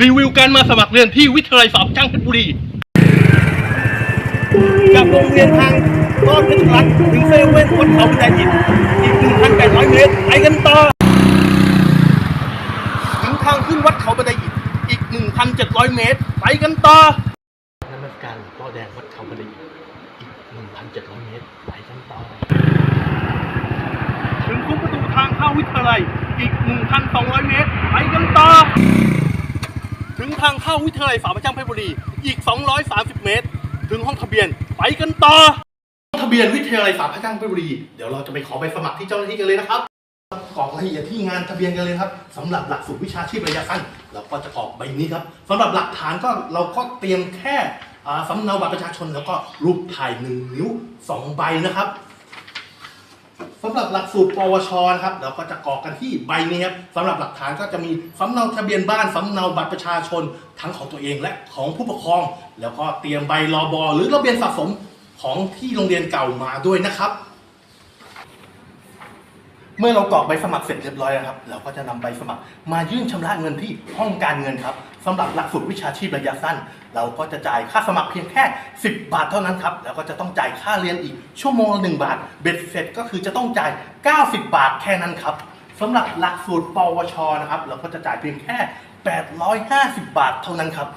รีวิวการมาสมัครเรียนที่วิทยาลัยสอบช่างเพชรบุรีจากโรงเรียนทางต้อนเพชรรัตน์ถึงเซเว่นวัดเขาบันไดอิฐอีก1,800 เมตรไปกันต่อถึงทางขึ้นวัดเขาบันไดอิฐอีก 1,700 เมตรไปกันต่อนมัสการหลวงพ่อแดงวัดเขาบันไดอิฐอีก 1,700 เมตรไปกันต่อถึงซุ้มประตูทางเข้าวิทยาลัยอีก 1,200 เมตรไปกันต่อ ถึงทางเข้าวิทยาลัยสาประจังเพชรบุรีอีก 230 เมตร ถึงห้องทะเบียนไปกันต่อห้องทะเบียนวิทยาลัยสาวประจังเพชรบุรีเดี๋ยวเราจะไปขอใบสมัครที่เจ้าหน้าที่กันเลยนะครับกรอกรายละเอียดที่งานทะเบียนกันเลยครับสำหรับหลักสูตรวิชาชีพระยะสั้นเราก็จะกรอกใบนี้ครับสำหรับหลักฐานก็เราก็เตรียมแค่สำเนาบัตรประชาชนแล้วก็รูปถ่ายหนึ่งนิ้วสองใบนะครับ สำหรับหลักสูตรปวชนะครับเราก็จะกรอกกันที่ใบนี้ครับสำหรับหลักฐานก็จะมีสำเนาทะเบียนบ้านสำเนาบัตรประชาชนทั้งของตัวเองและของผู้ปกครอง แล้วก็เตรียมใบรอบอหรือระเบียนสะสมของที่โรงเรียนเก่ามาด้วยนะครับ เมื่อเรากรอกใบสมัครเสร็จเรียบร้อยแล้วครับ เราก็จะนำใบสมัครมายื่นชำระเงินที่ห้องการเงินครับ สำหรับหลักสูตรวิชาชีพระยะสั้น เราก็จะจ่ายค่าสมัครเพียงแค่ 10 บาทเท่านั้นครับ แล้วก็จะต้องจ่ายค่าเรียนอีกชั่วโมงละ1บาท เบ็ดเสร็จก็คือจะต้องจ่าย 90 บาทแค่นั้นครับสำหรับหลักสูตรปวชนะครับ เราก็จะจ่ายเพียงแค่ 850 บาทเท่านั้นครับ